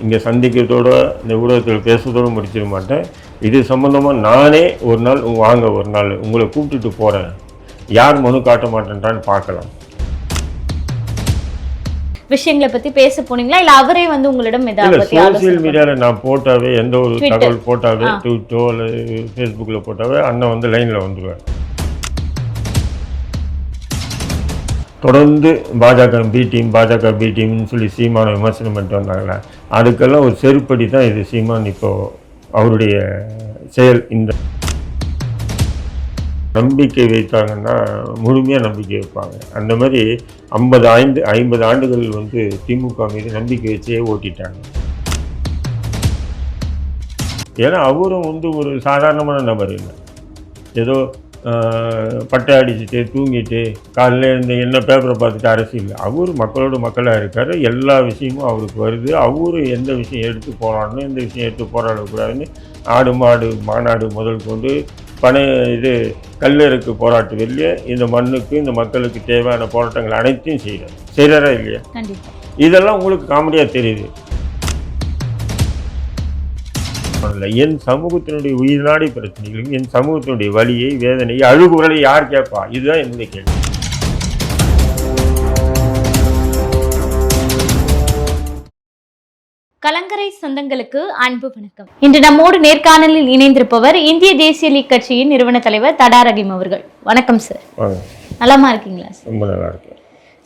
இங்கே சந்திக்கிறதோட இந்த ஊடகத்தில் பேசுறதோடு முடிச்சிட மாட்டேன். இது சம்மந்தமாக நானே ஒரு நாள் உங்க- வாங்க ஒரு நாள் உங்களை கூப்பிட்டுட்டு போகிறேன் யார் மனு காட்ட மாட்டேன்றான்னு பார்க்கலாம். விஷயங்களை பத்தி பேச போனீங்களா? இல்ல அவரே வந்து உங்களிடம் சோசியல் மீடியாவில் நான் போட்டாவே எந்த ஒரு. தகவல் போட்டாவே. ட்விட்டோ இல்லை ஃபேஸ்புக்கில் போட்டாவே அண்ணன் வந்து லைனில் வந்துடுவேன் தொடர்ந்து Bajaka B team Bajaka B டீம்னு சொல்லி சீமான விமர்சனம் பண்ணிட்டு வந்தாங்களே அதுக்கெல்லாம் ஒரு செருப்படி தான் இது சீமான் இப்போ அவருடைய செயல். இந்த நம்பிக்கை வைத்தாங்கன்னா முழுமையாக நம்பிக்கை வைப்பாங்க. அந்த மாதிரி ஐம்பது ஐந்து ஐம்பது ஆண்டுகள் வந்து திமுக மீது நம்பிக்கை வச்சே ஓட்டிட்டாங்க. ஏன்னா அவரும் வந்து ஒரு சாதாரணமான நபர் இல்லை. ஏதோ பட்டை அடிச்சுட்டு தூங்கிட்டு காலையில் இந்த என்ன பேப்பரை பார்த்துட்டு அரசியல். அவர் மக்களோட மக்களாக இருக்கார். எல்லா விஷயமும் அவருக்கு வருது. அவரு எந்த விஷயம் எடுத்து போராடணும் எந்த விஷயம் எடுத்து போராடக்கூடாதுன்னு ஆடு மாடு மாநாடு முதல் கொண்டு பனை இது கல்லறுக்கு போராட்ட வெளியே இந்த மண்ணுக்கு இந்த மக்களுக்கு தேவையான போராட்டங்கள் அனைத்தையும் செய்கிறார் செய்கிறாரா இல்லையா? இதெல்லாம் உங்களுக்கு காமெடியாக தெரியுது. இல்ல, என் சமூகத்தினுடைய உயிர்நாடி பிரச்சனைகளும் என் சமூகத்தினுடைய வலியை வேதனையை அழுகுறலை யார் கேட்பா? இதுதான் என்னுடைய கேள்வி. கலங்கரை சொந்தங்களுக்கு அன்பு வணக்கம். இன்று நம்மோடு நேர்காணலில் இணைந்திருப்பவர் இந்திய தேசிய லீக் கட்சியின் நிறுவன தலைவர் தடா ரஹீம் அவர்கள். வணக்கம் சார் நலமா இருக்கீங்களா ரொம்ப நல்லா இருக்கு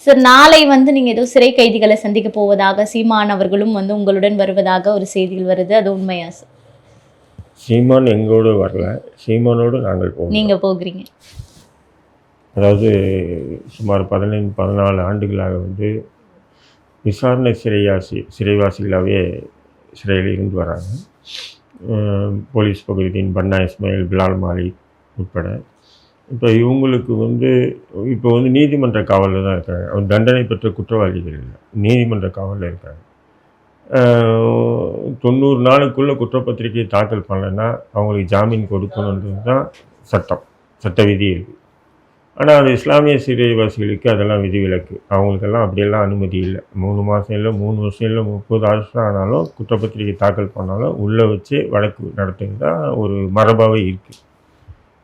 சார் நாளை வந்து நீங்க ஏதோ சிறை கைதிகளை சந்திக்க போவதாக சீமான் அவர்களும் வந்து உங்களுடன் வருவதாக ஒரு செய்திகள் வருது. அது உண்மையா சார் சீமான் எங்களோடு வரல. சீமானோடு நாங்கள் போவோம் நீங்க போகிறீங்க. அதாவது சுமார் பதினைந்து பதினாலு ஆண்டுகளாக வந்து விசாரணை சிறையாசி சிறைவாசிகளாகவே சிறையில் இருந்து வராங்க. போலீஸ் பகுதியின் பன்னா இஸ்மாயில் பிலால் மாலிக் உட்பட. இப்போ இவங்களுக்கு வந்து இப்போ வந்து நீதிமன்ற காவலில் தான் இருக்காங்க. அவங்க தண்டனை பெற்ற குற்றவாளிகள் இல்லை. நீதிமன்ற காவலில் இருக்காங்க. தொண்ணூறு நாளுக்குள்ளே குற்றப்பத்திரிகை தாக்கல் பண்ணலைன்னா அவங்களுக்கு ஜாமீன் கொடுக்கணுன்றது தான் சட்டம் சட்ட விதி இருக்குது ஆனால் அது இஸ்லாமிய சிறைவாசிகளுக்கு அதெல்லாம் விதிவிலக்கு. அவங்களுக்கெல்லாம் அப்படியெல்லாம் அனுமதி இல்லை. மூணு மாதம் இல்லை மூணு வருஷம் இல்லை முப்பது வருஷம் ஆனாலும் குற்றப்பத்திரிகை தாக்கல் பண்ணாலும் உள்ளே வச்சு வழக்கு நடத்துறது தான் ஒரு மரபாகவே இருக்குது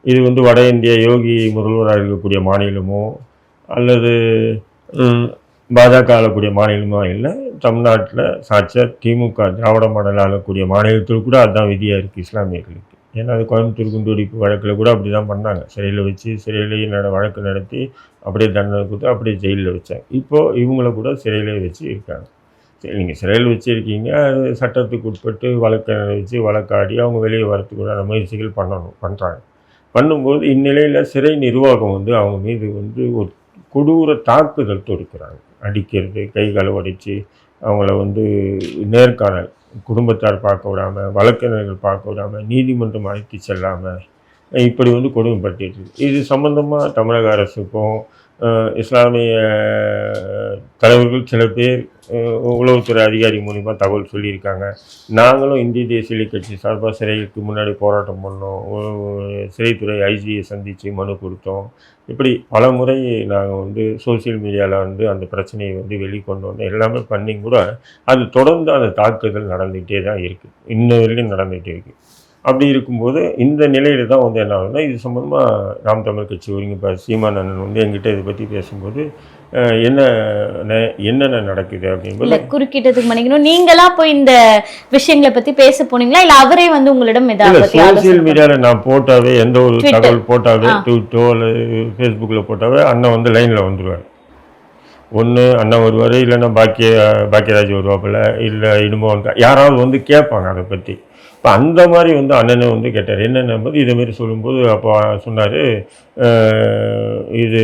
இது வந்து வட இந்திய யோகி முதல்வராக இருக்கக்கூடிய மாநிலமோ அல்லது பாஜக ஆளக்கூடிய மாநிலமோ இல்லை தமிழ்நாட்டில் சாட்சியாக திமுக திராவிட மாடல் ஆளக்கூடிய மாநிலத்தில் கூட அதுதான் விதியாக இருக்குது இஸ்லாமியர்களுக்கு. ஏன்னா அது கோயம்புத்தூர் குண்டுவெடிப்பு வழக்கில் கூட அப்படி தான் பண்ணாங்க. சிறையில் வச்சு சிறையிலேயே நட வழக்கு நடத்தி அப்படியே தண்டனை கொடுத்து அப்படியே ஜெயிலில் வச்சாங்க. இப்போது இவங்கள கூட சிறையிலே வச்சு இருக்காங்க. சரி நீங்கள் சிறையில் வச்சுருக்கீங்க அது சட்டத்துக்கு உட்பட்டு வழக்கை வச்சு வழக்காடி அவங்க வெளியே வரத்துக்குள்ள முயற்சிகள் பண்ணணும் பண்ணுறாங்க பண்ணும்போது இந்நிலையில் சிறை நிர்வாகம் வந்து அவங்க மீது வந்து ஒரு கொடூர தாக்குதல் தொடுக்கிறாங்க. அடிக்கிறது கை காலை உடைச்சி அவங்கள வந்து நேர்காணல் குடும்பத்தார் பார்க்க விடாமல் வழக்கறிஞர்கள் பார்க்க விடாமல் நீதிமன்றம் அழைத்து செல்லாமல் இப்படி வந்து கொடுமைப்படுத்திட்டு இருக்கு. இது சம்பந்தமாக தமிழக அரசுக்கும் இஸ்லாமிய தலைவர்கள் சில பேர் உளவுத்துறை அதிகாரி மூலிமா தகவல் சொல்லியிருக்காங்க. நாங்களும் இந்திய தேசிய கட்சி சார்பாக சிறைக்கு முன்னாடி போராட்டம் பண்ணோம். சிறைத்துறை ஐஜியை சந்தித்து மனு கொடுத்தோம். இப்படி பல முறை நாங்கள் வந்து சோஷியல் மீடியாவில் வந்து அந்த பிரச்சனையை வந்து வெளிக்கொண்டு வந்தோம். எல்லாமே பண்ணி கூட அது தொடர்ந்து அந்த தாக்குதல் நடந்துகிட்டே தான் இருக்குது இன்ன வரையிலும் நடந்துகிட்டே இருக்குது அப்படி இருக்கும்போது இந்த நிலையில தான் வந்து என்ன ஆகுதுன்னா இது சம்மந்தமாக நாம் தமிழ் கட்சி ஒருங்கிணைப்பாளர் சீமான் அண்ணன் வந்து எங்கிட்ட இதை பற்றி பேசும்போது என்ன என்னென்ன நடக்குது இல்ல அப்படிங்கும்போது குறுக்கிட்டதுக்கு மன்னிக்கணும் நீங்களா போய் இந்த விஷயங்களை பத்தி பேச போனீங்களா இல்ல அவரே வந்து உங்களிடம் சோசியல் மீடியாவில் நான் போட்டாவே எந்த ஒரு. தகவல் போட்டாவே. ட்விட்டோ அல்லது ஃபேஸ்புக்கில் போட்டாவே அண்ணன் வந்து லைனில் வந்துடுவார் ஒன்று அண்ணன் வருவார் இல்லைன்னா பாக்கிய பாக்கியராஜ் வருவாப்பில் இல்லை இடும்பவன் யாராவது வந்து கேட்பாங்க அதை பற்றி இப்போ அந்த மாதிரி வந்து அண்ணனை வந்து கேட்டார். என்னென்ன போது? இதேமாரி சொல்லும்போது அப்போ சொன்னார் இது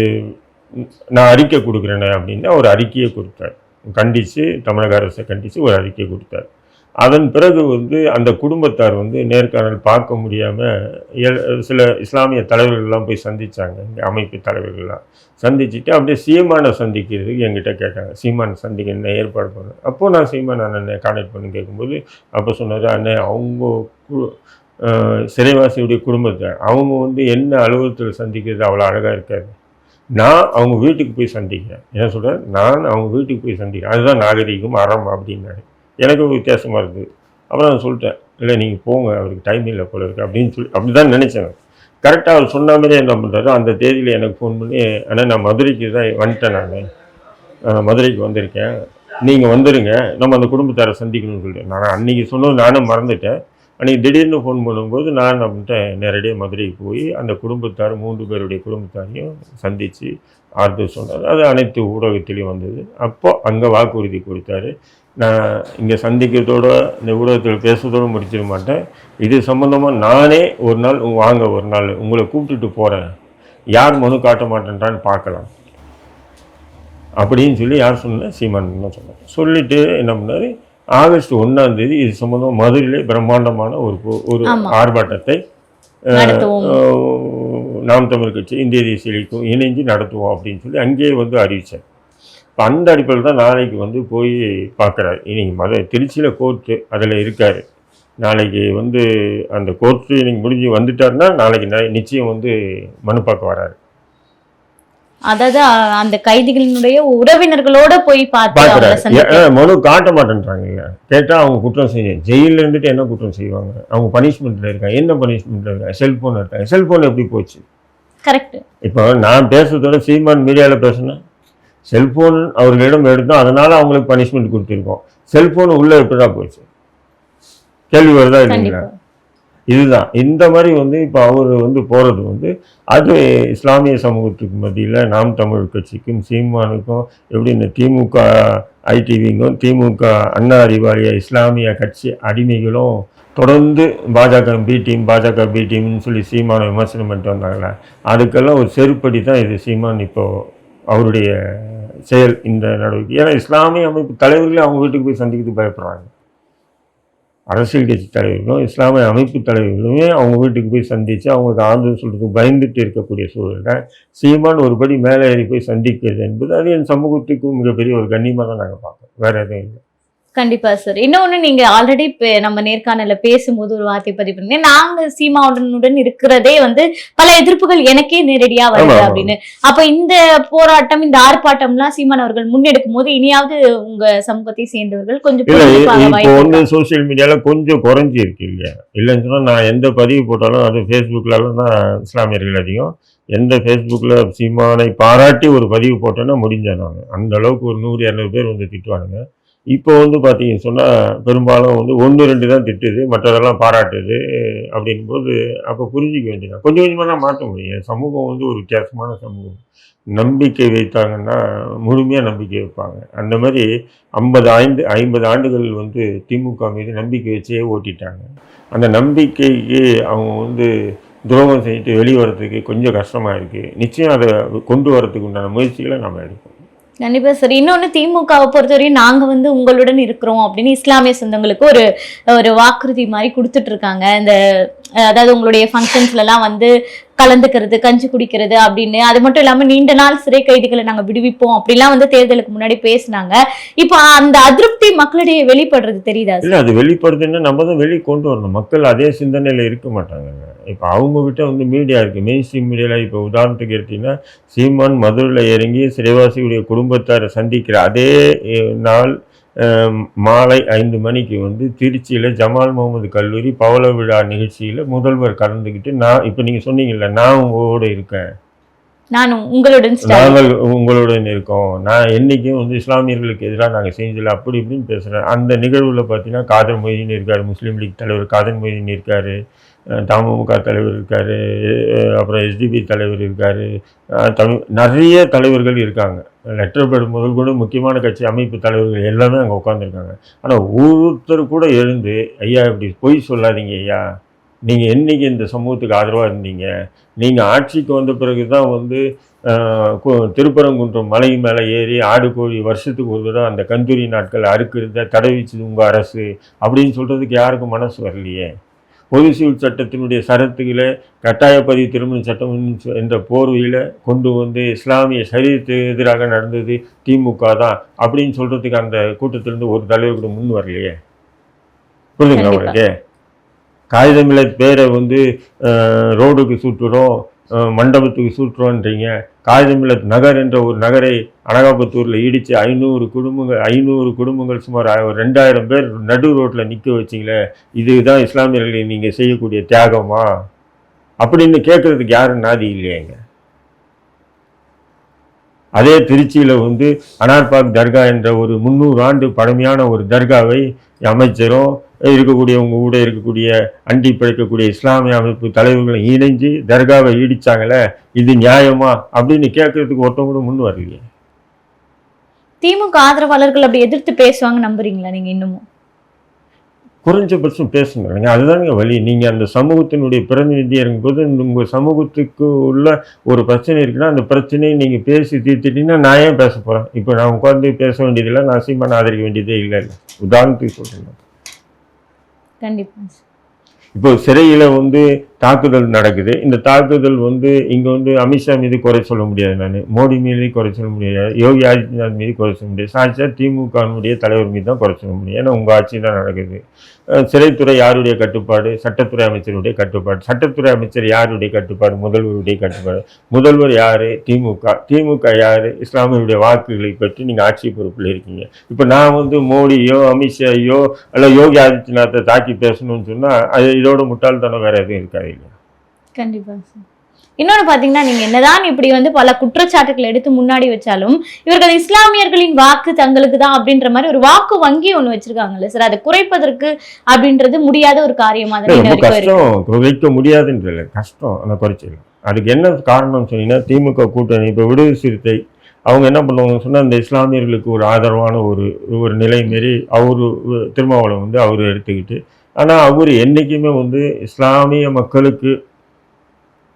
நான் அறிக்கை கொடுக்குறேனே அப்படின்னு ஒரு அறிக்கையை கொடுத்தார். கண்டித்து தமிழக அரசை கண்டித்து ஒரு அறிக்கை கொடுத்தார். அதன் பிறகு வந்து அந்த குடும்பத்தார் வந்து நேர்காணல் பார்க்க முடியாமல் சில இஸ்லாமிய தலைவர்கள்லாம் போய் சந்திச்சாங்க. இந்த அமைப்பு தலைவர்கள்லாம் சந்திச்சுட்டு அப்படியே சீமானை சந்திக்கிறதுக்கு என்கிட்ட கேட்டாங்க. சீமானை சந்திக்க என்ன ஏற்பாடு பண்ண? அப்போது நான் சீமான் அண்ணனை கான்டாக்ட் பண்ணி கேட்கும்போது அப்போ சொன்னார் அண்ணன் அவங்க கு- சிறைவாசியுடைய குடும்பத்தை அவங்க வந்து என்ன அலுவலகத்தில் சந்திக்கிறது அவ்வளோ அழகாக இருக்காது. நான் அவங்க வீட்டுக்கு போய் சந்திக்கிறேன். என்ன சொல்கிறேன் நான் அவங்க வீட்டுக்கு போய் சந்திக்கிறேன். அதுதான் நாகரீகம் அறம் அப்படின்னாரு. எனக்கும் வித்தியாசமாக இருக்குது அப்புறம் நான் சொல்லிட்டேன் இல்லை நீங்கள் போங்க அவருக்கு டைம் இல்லை போல இருக்குது அப்படின்னு சொல்லி அப்படி தான் நினச்சேன் கரெக்டாக அவர் சொன்ன மாதிரி என்ன பண்ணுறாரு அந்த தேதியில் எனக்கு ஃபோன் பண்ணி ஆனால் நான் மதுரைக்கு தான் வந்துட்டேன் நான். மதுரைக்கு வந்திருக்கேன். நீங்கள் வந்துடுங்க நம்ம அந்த குடும்பத்தாரை சந்திக்கணும்னு சொல்லிட்டேன் நான் அன்றைக்கி சொன்னது நானும் மறந்துட்டேன். அன்றைக்கி திடீர்னு ஃபோன் பண்ணும்போது நான் என்ன நேரடியாக மதுரைக்கு போய் அந்த குடும்பத்தார் மூன்று பேருடைய குடும்பத்தாரையும் சந்தித்து ஆறுதல் சொன்னார் அது அனைத்து ஊடகத்திலையும் வந்தது. அப்போ அங்கே வாக்குறுதி கொடுத்தாரு. நான் இங்கே சந்திக்கிறதோட இந்த ஊடகத்தில் பேசுறதோடு முடிச்சிட மாட்டேன். இது சம்மந்தமாக நானே ஒரு நாள் வாங்க ஒரு நாள் உங்களை கூப்பிட்டுட்டு போகிறேன் யார் மனு காட்ட மாட்டேன்றான்னு பார்க்கலாம். அப்படின்னு சொல்லி யார் சொன்னா சீமான் தான் சொன்னார். சொல்லிட்டு என்ன பண்ணாரு? ஆகஸ்ட் ஒன்றாம் தேதி இது சம்மந்தமாக மதுரையிலே பிரம்மாண்டமான ஒரு ஒரு. ஆர்ப்பாட்டத்தை நாம் தமிழ் கட்சி இந்திய தேசிய லீக்கும் இணைஞ்சு நடத்துவோம் அப்படின்னு சொல்லி அங்கேயே வந்து அறிவிச்சார். இப்போ அந்த அடிப்படையில் தான் நாளைக்கு வந்து போய் பார்க்குறாரு. இன்னைக்கு மத திருச்சியில் கோர்ட்டு அதில் இருக்கார். நாளைக்கு வந்து அந்த கோர்ட்டு இன்னைக்கு முடிஞ்சு வந்துட்டாருன்னா நாளைக்கு நிச்சயம் வந்து மனு பார்க்க வராரு. அதாவது அந்த கைதிகளினுடைய உறவினர்களோட போய் பார்த்து மனு காட்ட மாட்டேன்றாங்க. கேட்டால் அவங்க குற்றம் செய்ய ஜெயிலில் இருந்துட்டு என்ன குற்றம் செய்வாங்க? அவங்க பனிஷ்மெண்ட்டில் இருக்காங்க. என்ன பனிஷ்மெண்ட்டில் இருக்காங்க? செல்ஃபோன் இருக்காங்க. செல்ஃபோன் எப்படி போச்சு? கரெக்ட் இப்போ நான் பேசுறதோட சீமான் மீடியாவில் பேசுனேன் செல்போன் அவர்களிடம் எடுத்தோம் அதனால அவங்களுக்கு பனிஷ்மெண்ட் கொடுத்துருக்கோம். செல்போன் உள்ளே எப்படிடா போச்சு. கேள்வி வருதா இல்லைங்களா? இதுதான். இந்த மாதிரி வந்து இப்போ அவர் வந்து போகிறது வந்து அது இஸ்லாமிய சமூகத்துக்கு மத்தியில் நாம் தமிழ் கட்சிக்கும் சீமானுக்கும் எப்படி இந்த திமுக ஐடிவிங்கும் திமுக அண்ணா அறிவாலய இஸ்லாமிய கட்சி அடிமைகளும் தொடர்ந்து Bajaka B team Bajaka B டீம்னு சொல்லி சீமான விமர்சனம் பண்ணிட்டு வந்தாங்களே அதுக்கெல்லாம் ஒரு செருப்படி தான் இது சீமான் இப்போ அவருடைய செயல் இந்த நடவடிக்கை. ஏன்னா இஸ்லாமிய அமைப்பு தலைவர்களே அவங்க வீட்டுக்கு போய் சந்திக்கிறது பயப்படுறாங்க. அரசியல் கட்சி தலைவர்களும் இஸ்லாமிய அமைப்பு தலைவர்களுமே அவங்க வீட்டுக்கு போய் சந்தித்து அவங்களுக்கு ஆறுதல் சொல்கிறதுக்கு பயந்துட்டு இருக்கக்கூடிய சூழலில் சீமான் ஒருபடி மேலே ஏறி போய் சந்திக்கிறது என்பது அது என் சமூகத்துக்கும் மிகப்பெரிய ஒரு கண்ணியமாக தான் நாங்கள் பார்ப்போம் வேறு எதுவும் இல்லை. கண்டிப்பா சார் இன்னொன்னு நீங்க ஆல்ரெடி நம்ம நேர்காணல பேசும்போது ஒரு வார்த்தை பதிவு பண்ணீங்க நாங்க சீமாவுடனுடன் இருக்கிறதே வந்து பல எதிர்ப்புகள் எனக்கே நேரடியா வருது. அப்படின்னு. அப்ப இந்த போராட்டம் இந்த ஆர்ப்பாட்டம்லாம் சீமான் அவர்கள் முன்னெடுக்கும் போது இனியாவது உங்க சமூகத்தை சேர்ந்தவர்கள் கொஞ்சம் இப்போ வந்து? சோஷியல் மீடியாவில் கொஞ்சம் குறைஞ்சி இருக்கு இல்லையா இல்லைன்னு சொன்னால் நான் எந்த பதிவு போட்டாலும் அது ஃபேஸ்புக்கிலலாம் தான் இஸ்லாமியர்கள் அதிகம். எந்த ஃபேஸ்புக்கில் சீமானை பாராட்டி ஒரு பதிவு போட்டேன்னா முடிஞ்சேன் நான். அந்த அளவுக்கு ஒரு நூறு இரநூறு பேர் வந்து திட்டுவானுங்க. இப்போ வந்து பார்த்தீங்கன்னு சொன்னால் பெரும்பாலும் வந்து ஒன்று ரெண்டு தான் திட்டுது மற்றதெல்லாம் பாராட்டுது அப்படிங்கும்போது அப்போ புரிஞ்சிக்க வேண்டியதான் கொஞ்சம் கொஞ்சமாக தான் மாற்ற முடியும். சமூகம் வந்து ஒரு வித்தியாசமான சமூகம். நம்பிக்கை வைத்தாங்கன்னா முழுமையாக நம்பிக்கை வைப்பாங்க. அந்த மாதிரி ஐம்பது ஐந்து ஐம்பது ஆண்டுகள் வந்து திமுக மீது நம்பிக்கை வச்சே ஓட்டிட்டாங்க. அந்த நம்பிக்கைக்கு அவங்க வந்து துரோகம் செஞ்சுட்டு வெளியே வரதுக்கு கொஞ்சம் கஷ்டமாக இருக்குது நிச்சயம் அதை கொண்டு வரதுக்கு உண்டான முயற்சிகளை நம்ம எடுப்போம் கண்டிப்பா சார். இன்னொன்னு திமுகவை பொறுத்தவரையும் நாங்க வந்து உங்களுடன் இருக்கிறோம் அப்படின்னு இஸ்லாமிய சொந்தங்களுக்கு ஒரு ஒரு வாக்குறுதி மாதிரி கொடுத்துட்டு இருக்காங்க. இந்த அதாவது உங்களுடைய ஃபங்க்ஷன்ஸ்லலாம் வந்து கலந்துக்கிறது கஞ்சி குடிக்கிறது அப்படின்னு. அது மட்டும் இல்லாமல் நீண்ட நாள் சிறை கைதிகளை நாங்கள் விடுவிப்போம் அப்படிலாம் வந்து தேர்தலுக்கு முன்னாடி பேசினாங்க. இப்போ அந்த அதிருப்தி மக்களிடையே வெளிப்படுறது தெரியுதா இல்லை அது வெளிப்படுதுன்னா நம்ம தான் வெளியே கொண்டு வரணும். மக்கள் அதே சிந்தனையில் இருக்க மாட்டாங்க. இப்போ அவங்க கிட்ட வந்து மீடியா இருக்குது மெயின் ஸ்ட்ரீம் மீடியாவில் இப்போ உதாரணத்துக்கு எடுத்தீங்கன்னா சீமான் மதுரையில் இறங்கி சிறைவாசியுடைய குடும்பத்தாரை சந்திக்கிற அதே நாள் மாலை ஐந்து மணிக்கு வந்து திருச்சியில் ஜமால் முகமது கல்லூரி பவள விழா நிகழ்ச்சியில் முதல்வர் கலந்துக்கிட்டு நான் இப்போ நீங்கள் சொன்னீங்கல்ல நான் உங்களோட இருக்கேன். நானும் உங்களுடன். நாங்கள் உங்களுடன் இருக்கோம். நான் என்றைக்கும் வந்து இஸ்லாமியர்களுக்கு எதிராக நாங்கள் செஞ்சதில்லை அப்படி இப்படின்னு பேசுகிறேன் அந்த நிகழ்வில் பார்த்தீங்கன்னா காதர் மொய்தீன் இருக்கார் முஸ்லீம் லீக் தலைவர் காதர் மொய்தீன் இருக்கார் தமுக தலைவர் இருக்கார் அப்புறம் எஸ்டிபி தலைவர் இருக்கார் தமிழ் நிறைய தலைவர்கள் இருக்காங்க. லெட்டர் பெறும் முதல் கூட முக்கியமான கட்சி அமைப்பு தலைவர்கள் எல்லாமே அங்கே உட்காந்துருக்காங்க ஆனால் ஒருத்தர் கூட எழுந்து ஐயா இப்படி பொய் சொல்லாதீங்க ஐயா. நீங்கள் என்னைக்கு இந்த சமூகத்துக்கு ஆதரவாக இருந்தீங்க? நீங்கள் ஆட்சிக்கு வந்த பிறகு தான் வந்து கு- திருப்பரங்குன்றம் மலை மேலே ஏறி ஆடு கோழி வருஷத்துக்கு ஒரு தடவை அந்த கந்தூரி நாட்கள் அறுக்கிறத தடை வச்சது உங்கள் அரசு. அப்படின்னு சொல்கிறதுக்கு யாருக்கும் மனசு வரலையே. பொது சிவில் சட்டத்தினுடைய சரத்துகளை கட்டாய பதிவு திருமண சட்டம் என்ற போர்வையில் கொண்டு வந்து இஸ்லாமிய சரீரத்துக்கு எதிராக நடந்தது திமுக தான் அப்படின்னு சொல்கிறதுக்கு அந்த கூட்டத்திலிருந்து ஒரு தலைவர் கூட முன் வரலையே. புரியுதுங்களா. உங்களுக்கு? காகிதமில்ல பேரை வந்து ரோடுக்கு சுட்டுறோம் மண்டபத்துக்கு சுற்றுறோன்றீங்க காஜமில்லத் நகர் என்ற ஒரு நகரை அனகாபுத்தூரில் இடித்து ஐநூறு குடும்பங்கள் ஐநூறு குடும்பங்கள் சுமார் ரெண்டாயிரம் பேர் நடு ரோட்டில் நிற்க வச்சிங்களே இதுதான் இஸ்லாமியர்களை நீங்கள் செய்யக்கூடிய தியாகமா? அப்படின்னு கேட்குறதுக்கு யாரும் நாதி இல்லையேங்க. அதே திருச்சியில் வந்து அனார்பாக் தர்கா என்ற ஒரு முந்நூறு ஆண்டு பழமையான ஒரு தர்காவை அமைச்சரும் இருக்கக்கூடிய உங்கள் கூட இருக்கக்கூடிய அண்டி பிழைக்கக்கூடிய இஸ்லாமிய அமைப்பு தலைவர்களும் இணைஞ்சு தர்காவை ஈடிச்சாங்களே இது நியாயமா? அப்படின்னு கேட்கறதுக்கு ஒருத்தவங்க கூட முன் வரலையே. திமுக ஆதரவாளர்கள் அப்படி எதிர்த்து பேசுவாங்க நம்புறீங்களா நீங்க இன்னமும்? குறைஞ்சபட்சம் பேசுங்க. நீங்க அதுதாங்க வழி. நீங்கள் அந்த சமூகத்தினுடைய பிரதிநிதியாக இருக்கும்போது உங்கள் சமூகத்துக்கு உள்ள ஒரு பிரச்சனை இருக்குன்னா அந்த பிரச்சனையை நீங்கள் பேசி தீர்த்துட்டீங்கன்னா நான் ஏன் பேச போகிறேன் இப்போ நான் உட்காந்து பேச வேண்டியதில்லை நான் சீமான ஆதரிக்க வேண்டியதே இல்லை. இல்லை உதாரணத்துக்கு சொல்கிறேன் கண்டிப்பா. இப்போ சிறையில் வந்து தாக்குதல் நடக்குது. இந்த தாக்குதல் வந்து இங்கே வந்து அமித்ஷா மீது குறை சொல்ல முடியாது நான். மோடி மீது குறை சொல்ல முடியாது. யோகி ஆதித்யநாத் மீது குறை சொல்ல முடியாது. சாட்சியாக திமுகனுடைய தலைவர் மீது தான் குறை சொல்ல முடியும். ஏன்னா உங்கள் ஆட்சி தான் நடக்குது. சிறைத்துறை யாருடைய கட்டுப்பாடு? சட்டத்துறை அமைச்சருடைய கட்டுப்பாடு. சட்டத்துறை அமைச்சர் யாருடைய கட்டுப்பாடு? முதல்வருடைய கட்டுப்பாடு. முதல்வர் யார்? திமுக. திமுக யார்? இஸ்லாமியருடைய வாக்குகளை பற்றி நீங்கள் ஆட்சி பொறுப்பில் இருக்கீங்க. இப்போ நான் வந்து மோடியோ அமித்ஷாயோ அல்ல யோகி ஆதித்யநாத்தை தாக்கி பேசணும்னு சொன்னால் அது இதோட முட்டாள்தனம் வேறு எதுவும் இருக்காது. இல்லையா கண்டிப்பா சார் இன்னொன்று பார்த்தீங்கன்னா நீங்க என்னதான் இப்படி வந்து பல குற்றச்சாட்டுகளை எடுத்து முன்னாடி வச்சாலும் இவர்கள் இஸ்லாமியர்களின் வாக்கு தங்களுக்கு தான் அப்படின்ற மாதிரி ஒரு வாக்கு வங்கி ஒண்ணு வச்சிருக்காங்கல்ல சார் அதை குறைப்பதற்கு அப்படின்றது முடியாத ஒரு காரியமா தான் கஷ்டம். குறைக்க முடியாதுன்ற இல்லை கஷ்டம். அந்த குறைச்சல் அதுக்கு என்ன காரணம் சொன்னீங்கன்னா திமுக கூட்டணி இப்போ விடுதலை சிறுத்தை அவங்க என்ன பண்ணுவாங்க சொன்னால் அந்த இஸ்லாமியர்களுக்கு ஒரு ஆதரவான ஒரு ஒரு நிலை மாரி அவர் திருமாவளவன் வந்து அவர் எடுத்துக்கிட்டு ஆனால் அவர் என்றைக்குமே வந்து இஸ்லாமிய மக்களுக்கு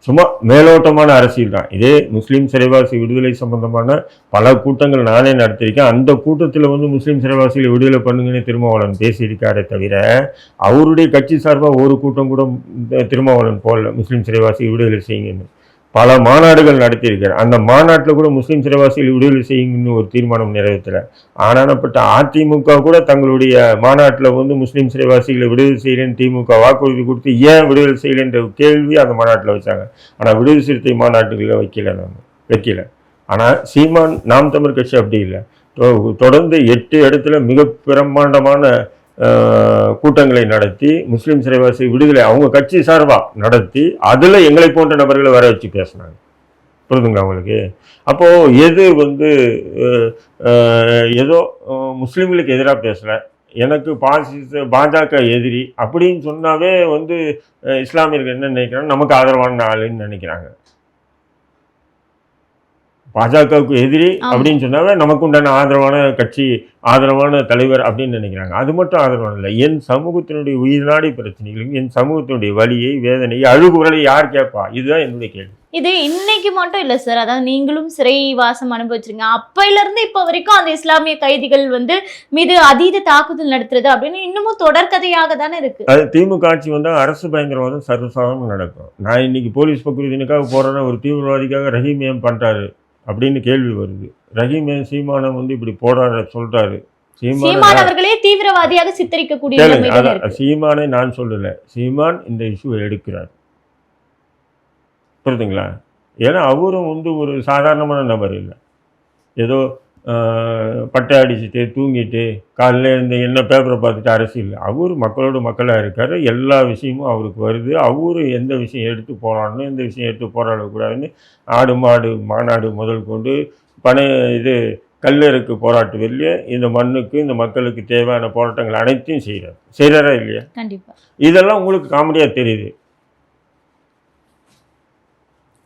சும்மா மேலோட்டமான அரசியல் தான். இதே முஸ்லீம் சிறைவாசி விடுதலை சம்பந்தமான பல கூட்டங்கள் நானே நடத்தியிருக்கேன். அந்த கூட்டத்தில் வந்து முஸ்லீம் சிறைவாசிகளை விடுதலை பண்ணுங்கன்னு திருமாவளவன் பேசியிருக்காரே தவிர அவருடைய கட்சி சார்பாக ஒரு கூட்டம் கூட இந்த திருமாவளவன் போடல முஸ்லீம் சிறைவாசி விடுதலை செய்யுங்கன்னு. பல மாநாடுகள் நடத்தியிருக்கார் அந்த மாநாட்டில் கூட முஸ்லீம் சிறைவாசிகள் விடுதலை செய்யுங்கன்னு ஒரு தீர்மானம் நிறைவேற்றலை. ஆனானப்பட்ட அதிமுக கூட தங்களுடைய மாநாட்டில் வந்து முஸ்லீம் சிறைவாசிகளை விடுதலை செய்யலன்னு திமுக வாக்குறுதி கொடுத்து ஏன் விடுதலை செய்யலைன்ற கேள்வி அந்த மாநாட்டில் வச்சாங்க. ஆனால் விடுதலை சிறுத்தை மாநாட்டுகளில் வைக்கல நாங்கள் வைக்கல. ஆனால் சீமான் நாம் தமிழ் கட்சி அப்படி இல்லை. தொ- தொடர்ந்து எட்டு இடத்துல மிக பிரம்மாண்டமான கூட்டங்களை நடத்தி முஸ்லீம் சிறைவாசி விடுதலை அவங்க கட்சி சார்பாக நடத்தி அதில் எங்களை போன்ற நபர்களை வர வச்சு பேசினாங்க. புரிதுங்களா அவங்களுக்கு அப்போது எது வந்து ஏதோ முஸ்லீம்களுக்கு எதிராக பேசலை. எனக்கு பாசிச பாஜக எதிரி அப்படின்னு சொன்னாவே வந்து இஸ்லாமியர்கள் என்ன நினைக்கிறாங்க? நமக்கு ஆதரவான ஆளுன்னு நினைக்கிறாங்க. பாஜகவுக்கு எதிரி. அப்படின்னு சொன்னாவே நமக்கு உண்டான ஆதரவான கட்சி ஆதரவான தலைவர் அப்படின்னு நினைக்கிறாங்க. அது மட்டும் ஆதரவான இல்லை. என் சமூகத்தினுடைய உயிர்நாடி பிரச்சனைகளும் என் சமூகத்தினுடைய வலியை வேதனையை அழுகுறலை யார் கேட்பா? இதுதான் என்னுடைய கேள்வி. இது இன்னைக்கு மட்டும் இல்ல சார் அதாவது நீங்களும் சிறை வாசம் அனுபவிச்சிருங்க அப்பையில இருந்து இப்ப வரைக்கும் அந்த இஸ்லாமிய கைதிகள் வந்து மீது அதீத தாக்குதல் நடத்துறது அப்படின்னு இன்னமும் தொடர்கதையாக தானே இருக்கு. அது திமுக ஆட்சி வந்தால் அரசு பயங்கரவாதம் சர்வசாதாரணமாக நடக்கும். நான் இன்னைக்கு போலீஸ் பக்குவத்தினுக்காக போகிறேன் ஒரு தீவிரவாதிக்காக ரஹீம் ஏன் பண்ணுறாரு அப்படின்னு கேள்வி வருது. ரஹீம் சீமானம் வந்து இப்படி போடுறாரு சொல்றாரு. சீமான அவர்களே தீவிரவாதியாக சித்தரிக்கக்கூடிய சீமானை நான் சொல்லல. சீமான் இந்த இஷ்யூவை எடுக்கிறார். புரியுதுங்களா? ஏன்னா அவரும் வந்து ஒரு சாதாரணமான நபர் இல்லை. ஏதோ பட்டை அடிச்சுட்டு தூங்கிட்டு காலையில் இந்த என்ன பேப்பரை பார்த்துட்டு அரசியல் அவர் மக்களோட மக்களாக இருக்கார். எல்லா விஷயமும் அவருக்கு வருது. அவரு எந்த விஷயம் எடுத்து போராடணும் எந்த விஷயம் எடுத்து போராடக்கூடாதுன்னு ஆடு மாடு மாநாடு முதல் கொண்டு பனை இது கல்லறுக்கு போராட்டு வெளியே இந்த மண்ணுக்கு இந்த மக்களுக்கு தேவையான போராட்டங்கள் அனைத்தையும் செய்கிறார் செய்கிறாரா இல்லையா? கண்டிப்பா. இதெல்லாம் உங்களுக்கு காமெடியாக தெரியுது.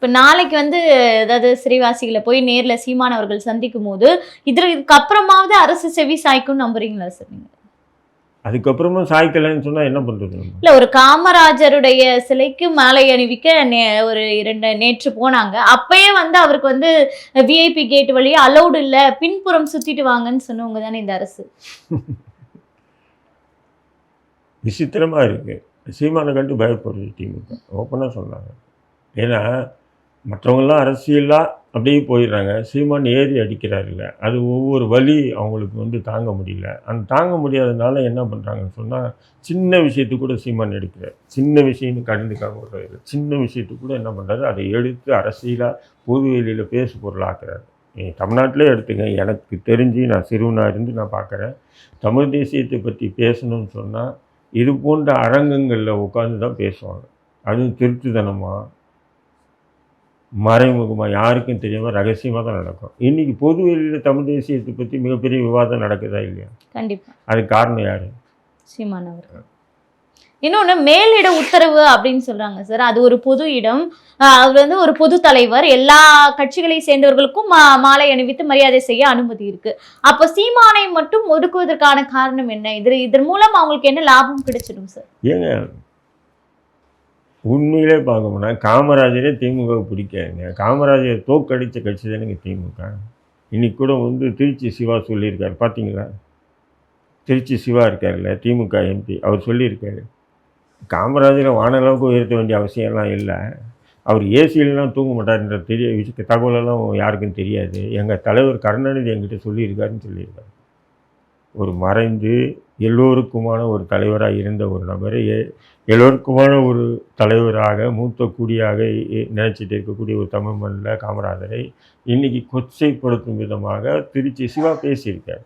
இப்ப நாளைக்கு வந்து அதாவது சிறைவாசிகளை போய் நேர்ல சீமான் அவர்கள் சந்திக்கும் போது இதற்கு அப்புறமாவது அரசு செவி சாய்க்கும் நம்புறீங்களா சார் நீங்க? அதுக்கப்புறமும் சாய்க்கலைன்னு சொன்னால் என்ன பண்ணுறது இல்ல ஒரு காமராஜருடைய சிலைக்கு மாலை அணிவிக்க நே- ஒரு இரண்டு நேற்று போனாங்க. அப்பயே வந்து அவருக்கு வந்து விஐபி கேட் வழியா அலௌடு இல்ல பின்புறம் சுத்திட்டு வாங்கன்னு சொன்னவங்க தானே இந்த அரசு. விசித்திரமாக இருக்குது சீமானை கண்டு பயப்படுறது திமுக. ஓப்பனாக சொன்னாங்க. ஏன்னா மற்றவங்களாம் அரசியலாக அப்படியே போயிடுறாங்க. சீமான் ஏறி அடிக்கிறாரு இல்லை அது ஒவ்வொரு வழி அவங்களுக்கு வந்து தாங்க முடியல. அந்த தாங்க முடியாதனால என்ன பண்ணுறாங்கன்னு சொன்னால் சின்ன விஷயத்துக்கு கூட சீமான் எடுக்கிறார். சின்ன விஷயம்னு கடந்துக்காக விடுறாரு. சின்ன விஷயத்துக்கு கூட என்ன பண்ணுறாரு அதை எடுத்து அரசியலாக பொது வெளியில் பேசு பொருளாக்குறாரு நீ தமிழ்நாட்டிலே எடுத்துங்க எனக்கு தெரிஞ்சு நான் சிறுவனாக இருந்து நான் பார்க்குறேன் தமிழ் தேசியத்தை பற்றி பேசணும்னு சொன்னால் இது போன்ற அரங்கங்களில் உட்காந்து தான் பேசுவாங்க. அதுவும் திருட்டுத்தனமாக மறைமுகமாக யாருக்கும் தெரியாமல் ரகசியமாக தான் நடக்கும். இன்றைக்கி பொது வெளியில் தமிழ் தேசியத்தை பற்றி மிகப்பெரிய விவாதம் நடக்குதா இல்லையா? கண்டிப்பா. அதுக்கு காரணம் யார்? சீமான் இன்னொன்று மேலிட உத்தரவு அப்படின்னு சொல்றாங்க சார். அது ஒரு பொது இடம். அவர் வந்து ஒரு பொது தலைவர். எல்லா கட்சிகளை சேர்ந்தவர்களுக்கும் மா- மாலை அணிவித்து மரியாதை செய்ய அனுமதி இருக்கு. அப்போ சீமானை மட்டும் ஒதுக்குவதற்கான காரணம் என்ன? இது இதன் மூலம் அவங்களுக்கு என்ன லாபம் கிடைச்சிடும் சார்? ஏங்க உண்மையிலே பார்க்க போனால் காமராஜரே திமுக பிடிக்காதுங்க. காமராஜர் தோக்கடித்த கட்சி தானுங்க திமுக. இன்னைக்கு கூட வந்து திருச்சி சிவா சொல்லியிருக்கார். பார்த்தீங்களா திருச்சி சிவா இருக்கார்ல திமுக எம்பி அவர் சொல்லியிருக்காரு. காமராஜரை வானளவுக்கு உயர்த்த வேண்டிய அவசியம்லாம் இல்லை. அவர் ஏசியிலலாம் தூங்க மாட்டார்ன்ற தெரிய விஷய தகவலெல்லாம் யாருக்கும் தெரியாது. எங்கள் தலைவர் கருணாநிதி என்கிட்ட சொல்லியிருக்காருன்னு சொல்லியிருக்காரு. ஒரு மறைந்து எல்லோருக்குமான ஒரு தலைவராக இருந்த ஒரு நபரை எல்லோருக்குமான ஒரு தலைவராக மூத்த குடியாக நினைச்சிட்டு இருக்கக்கூடிய ஒரு தமிழ் மண்ணில் காமராஜரை இன்னைக்கு கொச்சைப்படுத்தும் விதமாக திருச்சி சிவா பேசியிருக்கார்.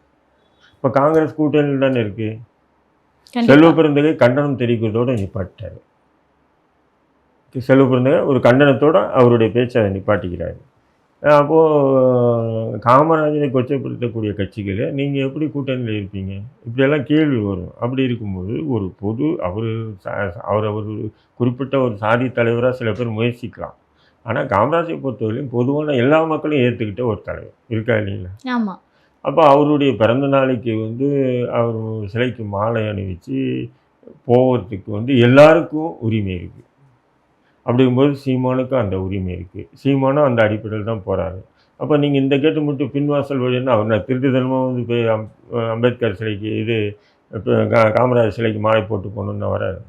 இப்போ காங்கிரஸ் கூட்டணியில் தானே இருக்குது செல்வ பிறந்தகை கண்டனம் தெரிவிக்கிறதோட நிப்பாட்டார். செல்வ பிறந்தகை ஒரு கண்டனத்தோட அவருடைய பேச்சை நிப்பாட்டிக்கிறாரு அப்போது காமராஜரை கொச்சைப்படுத்தக்கூடிய கட்சிகளை நீங்கள் எப்படி கூட்டணியில் இருப்பீங்க? இப்படியெல்லாம் கேள்வி வரும். அப்படி இருக்கும்போது ஒரு பொது அவர் அவர் அவர் குறிப்பிட்ட ஒரு சாதி தலைவராக சில பேர் முயற்சிக்கலாம். ஆனால் காமராஜரை பொறுத்தவரையிலும் பொதுவான எல்லா மக்களையும் ஏற்றுக்கிட்ட ஒரு தலைவர். இருக்கா இல்லைங்களா ஆமா. அப்போ அவருடைய பிறந்த நாளைக்கு வந்து அவர் சிலைக்கு மாலை அணிவித்து போகிறதுக்கு வந்து எல்லாருக்கும் உரிமை இருக்குது அப்படிங்கும்போது சீமானுக்கும் அந்த உரிமை இருக்குது சீமானும் அந்த அடிப்படையில் தான் போகிறாரு அப்போ நீங்கள் இந்த கேட்டு மட்டும் பின்வாசல் வழின்னா அவர் நான் திருட்டுத்தனமாக வந்து போய் அம் அம்பேத்கர் சிலைக்கு இது இப்போ கா- காமராஜர் சிலைக்கு மாலை போட்டு போகணுன்னு வராரு.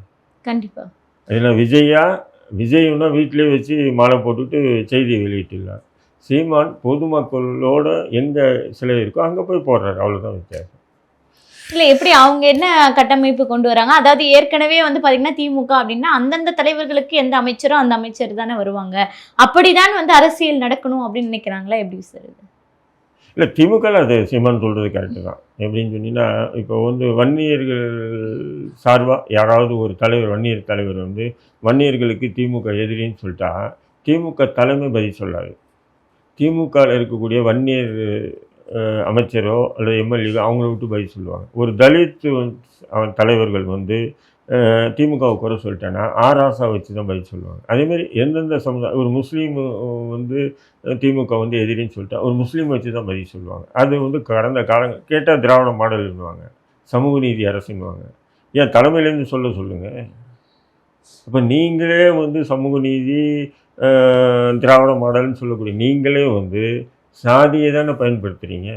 கண்டிப்பா. ஏன்னா விஜயா விஜய்னா வீட்டிலே வச்சு மாலை போட்டுட்டு செய்தியை வெளியிட்டுலாம் சீமான் பொதுமக்களோட எங்கே சிலை இருக்கோ அங்கே போய் போடுறாரு. அவ்வளோதான் வித்தியாசம். இல்ல எப்படி அவங்க என்ன கட்டமைப்பு கொண்டு வராங்க? அதாவது ஏற்கனவே வந்து பாத்தீங்கன்னா திமுக அப்படின்னா அந்தந்த தலைவர்களுக்கு எந்த அமைச்சரோ அந்த அமைச்சர் தானே வருவாங்க. அப்படிதான் வந்து அரசியல் நடக்கணும் அப்படின்னு நினைக்கிறாங்களா? எப்படி சார் இது? இல்லை திமுக அது சீமான் சொல்கிறது கரெக்டு தான். எப்படின்னு சொன்னீங்கன்னா இப்போ வந்து வன்னியர்கள் சார்பாக யாராவது ஒரு தலைவர் வன்னியர் தலைவர் வந்து வன்னியர்களுக்கு திமுக எதிரின்னு சொல்லிட்டா திமுக தலைமை பதில் சொல்லாது. திமுகவில் இருக்கக்கூடிய வன்னியர் அமைச்சரோ அல்லது எம்எல்ஏ அவங்கள விட்டு பதில் சொல்லுவாங்க. ஒரு தலித் அவன் தலைவர்கள் வந்து திமுகவை குறை சொல்லிட்டேன்னா ஆராசா வச்சு தான் பதில் சொல்லுவாங்க. அதேமாதிரி எந்தெந்த சமுதாயம் ஒரு முஸ்லீம் வந்து திமுக வந்து எதிரின்னு சொல்லிட்டா ஒரு முஸ்லீம் வச்சு தான் பதில் சொல்லுவாங்க. அது வந்து கடந்த காலங்கள் கேட்டால் திராவிட மாடல்னுவாங்க சமூக நீதி அரசுன்னுவாங்க. ஏன் தலைமையிலேருந்து சொல்ல சொல்லுங்கள் அப்போ நீங்களே வந்து சமூக நீதி திராவிட மாடல்னு சொல்லக்கூடிய நீங்களே வந்து சாதியை தானே பயன்படுத்துகிறீங்க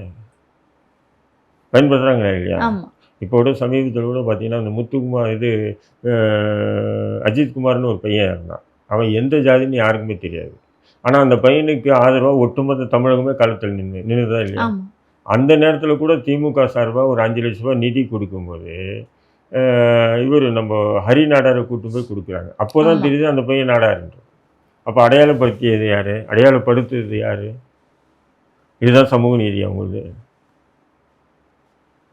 பயன்படுத்துகிறாங்களா இல்லையா இப்போ கூட சமீபத்தில் கூட பார்த்தீங்கன்னா அந்த முத்துக்குமார் இது அஹ், அஜித் குமார்னு ஒரு பையன் இருந்தான் அவன் எந்த ஜாதின்னு யாருக்குமே தெரியாது. ஆனால் அந்த பையனுக்கு ஆதரவாக ஒட்டுமொத்த தமிழகமே களத்தில் நின்று நின்றுதா இல்லையா? அந்த நேரத்தில் கூட திமுக சார்பாக ஒரு அஞ்சு லட்ச ரூபாய் நிதி கொடுக்கும்போது இவர் நம்ம ஹரி நாடாரை கூட்டு போய் கொடுக்குறாங்க. அப்போ தான். தெரியுது அந்த பையன் நாடாருன்ற அப்போ அடையாளப்படுத்தியது யார்? அடையாளப்படுத்துறது யார்? இதுதான் சமூக நீதி அவங்களுக்கு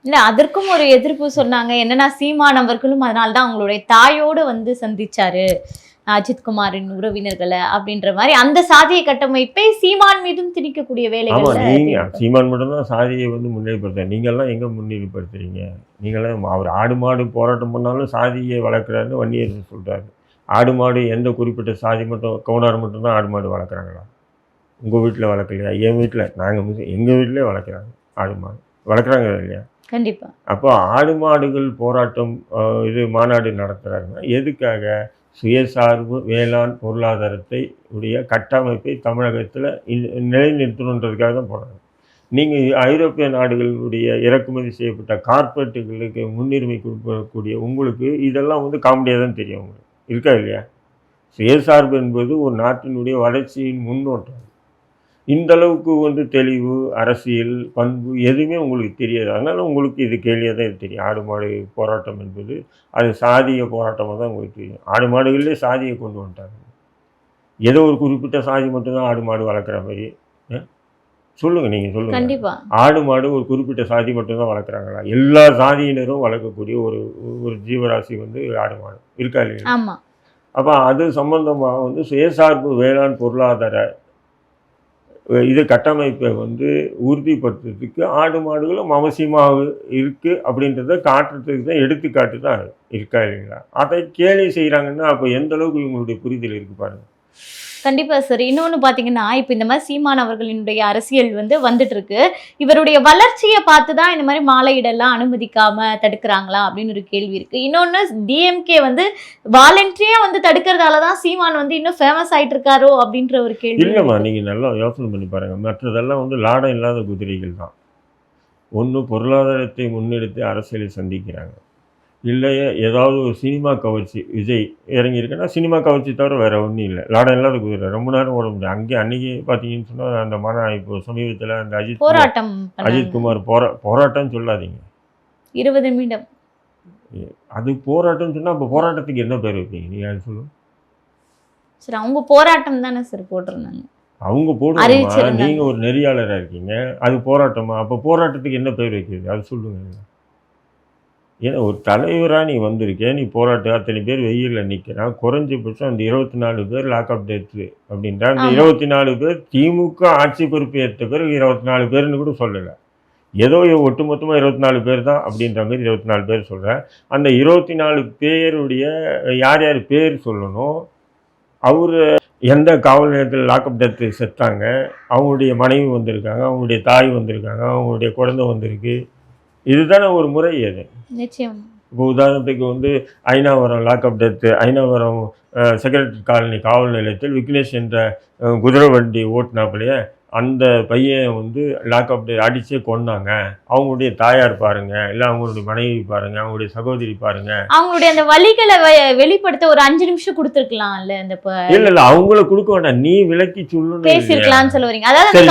இல்ல அதற்கும் ஒரு எதிர்ப்பு சொன்னாங்க. என்னன்னா சீமான் அவர்களும் அதனால தான் அவங்களுடைய தாயோடு வந்து சந்திச்சாரு அஜித் குமாரின் உறவினர்களை அப்படின்ற மாதிரி. அந்த சாதிய கட்டமைப்பை சீமான் மீதும் திணிக்கக்கூடிய வேலைகள் சீமான் மட்டும்தான் சாதியை வந்து முன்னிலைப்படுத்த நீங்கள்லாம் எங்கே முன்னிலைப்படுத்துறீங்க? நீங்களாம் அவர் ஆடு மாடு போராட்டம் பண்ணாலும் சாதியை வளர்க்குறாருன்னு வன்னியர் சொல்கிறாரு ஆடு மாடு எந்த குறிப்பிட்ட சாதி மட்டும் கவுனார் மட்டும்தான் ஆடு மாடு வளர்க்குறாங்களா? உங்கள் வீட்டில் வளர்க்கலையா? என் வீட்டில் நாங்கள் எங்கள் வீட்டிலே வளர்க்குறாங்க. ஆடு மாடு. வளர்க்குறாங்க இல்லையா? கண்டிப்பா. அப்போ ஆடு மாடுகள் போராட்டம் இது மாநாடு நடத்துகிறாருன்னா எதுக்காக? சுயசார்பு வேளாண் பொருளாதாரத்தை உடைய கட்டமைப்பை தமிழகத்தில் நிலைநிறுத்தணுன்றதுக்காக தான் போகிறாங்க நீங்கள் ஐரோப்பிய நாடுகளுடைய இறக்குமதி செய்யப்பட்ட கார்பரேட்டுகளுக்கு முன்னுரிமை கொடுக்கக்கூடிய உங்களுக்கு இதெல்லாம் வந்து காமெடியாக தான் தெரியும் உங்களுக்கு. இருக்கா இல்லையா? சுயசார்பு என்பது ஒரு நாட்டினுடைய வளர்ச்சியின் முன்னோட்டம். இந்த அளவுக்கு வந்து தெளிவு அரசியல் பண்பு எதுவுமே உங்களுக்கு தெரியாது. அதனால உங்களுக்கு இது கேள்வியாக தான் இது தெரியும். ஆடு மாடு போராட்டம் என்பது அது சாதிய போராட்டமாக தான் உங்களுக்கு தெரியும். ஆடு மாடுகளிலே சாதியை கொண்டு வந்துட்டாங்க. ஏதோ ஒரு குறிப்பிட்ட சாதி மட்டும்தான் ஆடு மாடு வளர்க்குற மாதிரி. ஆ? சொல்லுங்க நீங்கள் சொல்லுங்க. கண்டிப்பா. ஆடு மாடு ஒரு குறிப்பிட்ட சாதி மட்டும்தான் வளர்க்குறாங்களா? எல்லா சாதியினரும் வளர்க்கக்கூடிய ஒரு ஒரு ஜீவராசி வந்து ஆடு மாடு இருக்கா இல்லையா? அப்போ அது சம்பந்தமாக வந்து சுயசார்பு வேளாண் பொருளாதார இது கட்டமைப்பை வந்து உறுதிப்படுத்துறதுக்கு ஆடு மாடுகளும் அவசியமாக இருக்குது அப்படின்றத காட்டுறதுக்கு தான் எடுத்துக்காட்டு தான் இருக்கா இல்லைங்களா? அதை கேலி செய்கிறாங்கன்னா அப்போ எந்த அளவுக்கு இவங்களுடைய புரிதல் இருக்குது பாருங்கள் கண்டிப்பா சார். இன்னொன்னு பாத்தீங்கன்னா இப்போ இந்த மாதிரி சீமான் அவர்களினுடைய அரசியல் வந்து வந்துட்டு இருக்கு இவருடைய வளர்ச்சியை பார்த்து தான் இந்த மாதிரி மாலையிடலாம் அனுமதிக்காம தடுக்கிறாங்களா அப்படின்னு ஒரு கேள்வி இருக்கு. இன்னொன்னு டிஎம்கே வந்து வாலண்டரியா வந்து தடுக்கிறதால தான் சீமான் வந்து இன்னும் ஃபேமஸ் ஆயிட்டு இருக்காரோ அப்படின்ற ஒரு கேள்வி இல்லைம்மா நீங்கள் நல்லா யோசனை பண்ணி பாருங்கள் மற்றதெல்லாம் வந்து லாடம் இல்லாத குதிரைகள் தான். ஒன்று பொருளாதாரத்தை முன்னெடுத்து அரசியலை சந்திக்கிறாங்க. இல்லை ஏதாவது ஒரு சினிமா கவர்ச்சி விஜய் இறங்கியிருக்குன்னா சினிமா கவர்ச்சி தவிர வேறு ஒன்றும் இல்லை. லாடம் இல்லாத குதிரை ரொம்ப நேரம் ஓட முடியும் அங்கே அன்றைக்கி பார்த்தீங்கன்னு சொன்னால் அந்த மன இப்போ சமீபத்தில் அந்த அஜித் போராட்டம் அஜித் பண்ணாங்க. குமார் போரா போராட்டம்னு சொல்லாதீங்க. இருபது நிமிடம். அது போராட்டம்னு சொன்னால் அப்போ போராட்டத்துக்கு என்ன பேர் வைப்பீங்க? நீங்கள் அது சொல்லுங்க. சரி அவங்க போராட்டம் தானே சார் போட்டிருந்தாங்க. அவங்க போடுவாங்க. நீங்கள் ஒரு நெறியாளராக இருக்கீங்க. அது போராட்டமா? அப்போ போராட்டத்துக்கு என்ன பேர் வைக்கிறது? அது சொல்லுங்க. ஏன்னா ஒரு தலைவராக நீ வந்திருக்க நீ போராட்டம் அத்தனை பேர் வெயிலில் நிற்கிறான் குறைஞ்சபட்சம் அந்த இருபத்தி நாலு பேர் லாக்அப் டெத்து அப்படின்றா. அந்த. இருபத்தி நாலு பேர் திமுக ஆட்சி பொறுப்பு ஏற்ற பிறகு இருபத்தி நாலு பேர்னு கூட சொல்லலை. ஏதோ ஒட்டுமொத்தமாக இருபத்தி நாலு பேர் தான் அப்படின்ற மாதிரி இருபத்தி நாலு பேர் சொல்கிறேன் அந்த இருபத்தி நாலு பேருடைய யார் யார் பேர் சொல்லணும்? அவர் எந்த காவல் நிலையத்தில் லாக்அப் டெத்து செத்தாங்க? அவங்களுடைய மனைவி வந்திருக்காங்க அவங்களுடைய தாய் வந்திருக்காங்க அவங்களுடைய குழந்தை வந்திருக்கு. இதுதானே ஒரு முறை அது நிச்சயம். இப்போ உதாரணத்துக்கு வந்து Ayanavaram lockup death Ayanavaram secretary colony காவல் நிலையத்தில் விக்னேஷ் என்ற குதிரை வண்டி ஓட்டினாப்புலையே அந்த பையன் வந்து லாக்அப் டெ அடிச்சே கொன்னாங்க. அவங்களுடைய தாயார் பாருங்க இல்லை அவங்களுடைய மனைவி பாருங்க அவங்களுடைய சகோதரி பாருங்க. அவங்களுடைய அந்த வலிகளை வெ- வெளிப்படுத்த ஒரு அஞ்சு நிமிஷம் கொடுத்துருக்கலாம்ல இந்த இல்ல இல்ல அவங்கள கொடுக்க வேண்டாம். நீ விளக்கி சொல்லணும் இல்லையா? பேசியிருக்கலாம்னு சொல்ல வரீங்க. அதாவது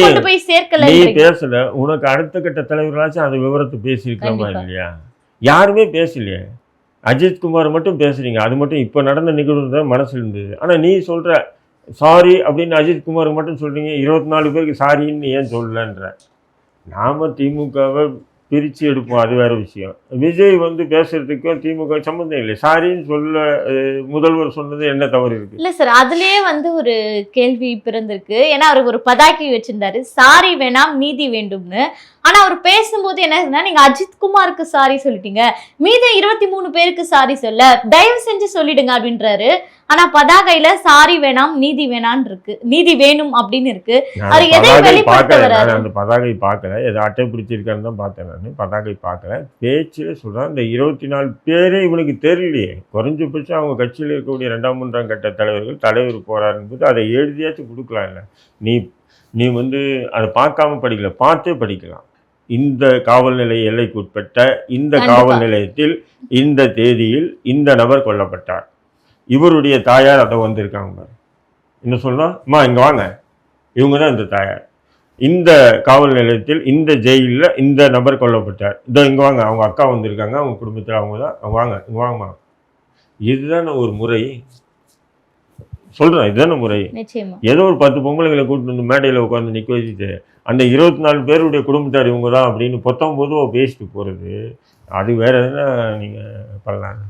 கொண்டு போய் சேர்க்கல நீ பேசல. உனக்கு அடுத்த கட்ட தலைவர்களாச்சும் அந்த விவரத்தை பேசியிருக்கலாமா. இல்லையா? யாருமே பேசலையே. அஜித் குமார் மட்டும் பேசுறீங்க. அது மட்டும் இப்போ நடந்த நிகழ்வு தான் மனசுல இருந்தது. ஆனா நீ சொல்ற சாரி அப்படின்னு அஜித் குமாருக்கு மட்டும் சொல்கிறீங்க இருபத்தி நாலு பேருக்கு சாரின்னு ஏன் சொல்லலன்ற? நாம திமுகவை பிரித்து எடுப்போம் அது வேற விஷயம். விஜய் வந்து பேசுறதுக்கும் திமுக சம்மந்தம் இல்லை. சாரின்னு சொல்ல முதல்வர் சொன்னது என்ன தவறு இருக்கு? இல்லை சார் அதுலேயே வந்து ஒரு கேள்வி பிறந்திருக்கு. ஏன்னா அவருக்கு ஒரு பதாக்கி வச்சிருந்தாரு. சாரி வேணாம் நீதி வேண்டும்னு. ஆனால் அவர் பேசும்போது என்ன ஆகுதுன்னா, அஜித்குமாருக்கு அஜித் குமாருக்கு சாரி சொல்லிட்டீங்க. மீத இருபத்தி மூணு பேருக்கு சாரி சொல்ல. தயவு செஞ்சு சொல்லிடுங்க அப்படின்றாரு. ஆனா பதாகையில சாரி வேணாம் நீதி வேணாம்னு இருக்கு. நீதி வேணும் அப்படின்னு இருக்கு. அவர் எதை வெளிப்படுத்த அந்த பதாகை பார்க்கல. ஏதோ அட்டை பிடிச்சிருக்கான்னு தான் பார்த்தேன் நான். பதாகை பார்க்கல. பேச்சில் சொல்கிறேன் இந்த இருபத்தி நாலு பேரே இவனுக்கு தெரியலையே. குறைஞ்சபட்சம் அவங்க கட்சியில் இருக்கக்கூடிய ரெண்டாம் மூன்றாம் கட்ட தலைவர்கள் தலைவர் போறார் என்பது அதை எழுதியாச்சும் கொடுக்கலாம் இல்லை. நீ நீ வந்து அதை பார்க்காம படிக்கல. பார்த்தே படிக்கலாம். இந்த காவல் நிலைய எல்லைக்கு உட்பட்ட இந்த. காவல் நிலையத்தில் இந்த தேதியில் இந்த நபர் கொல்லப்பட்டார். இவருடைய தாயார் அதை வந்திருக்காங்க. என்ன சொல்லணும் அம்மா இங்கே வாங்க. இவங்க தான் இந்த தாயார். இந்த காவல் நிலையத்தில் இந்த ஜெயிலில் இந்த நபர் கொல்லப்பட்டார். இதோ இங்கே வாங்க. அவங்க அக்கா வந்திருக்காங்க. அவங்க குடும்பத்தில் அவங்க தான். அவங்க வாங்க. இங்கே வாங்கம்மா. இதுதானே ஒரு முறை. சொல்கிறேன் இதுதானே முறை. ஏதோ ஒரு பத்து பொம்பளைங்களை கூட்டிட்டு வந்து மேடையில் உட்காந்து நிற்க வச்சுட்டு அந்த இருபத்தி நாலு பேருடைய குடும்பத்தார் இவங்க தான் அப்படின்னு பொத்தம் பொதுவாக பேசிட்டு போகிறது அது வேற எதுனா நீங்கள் பண்ணலாம்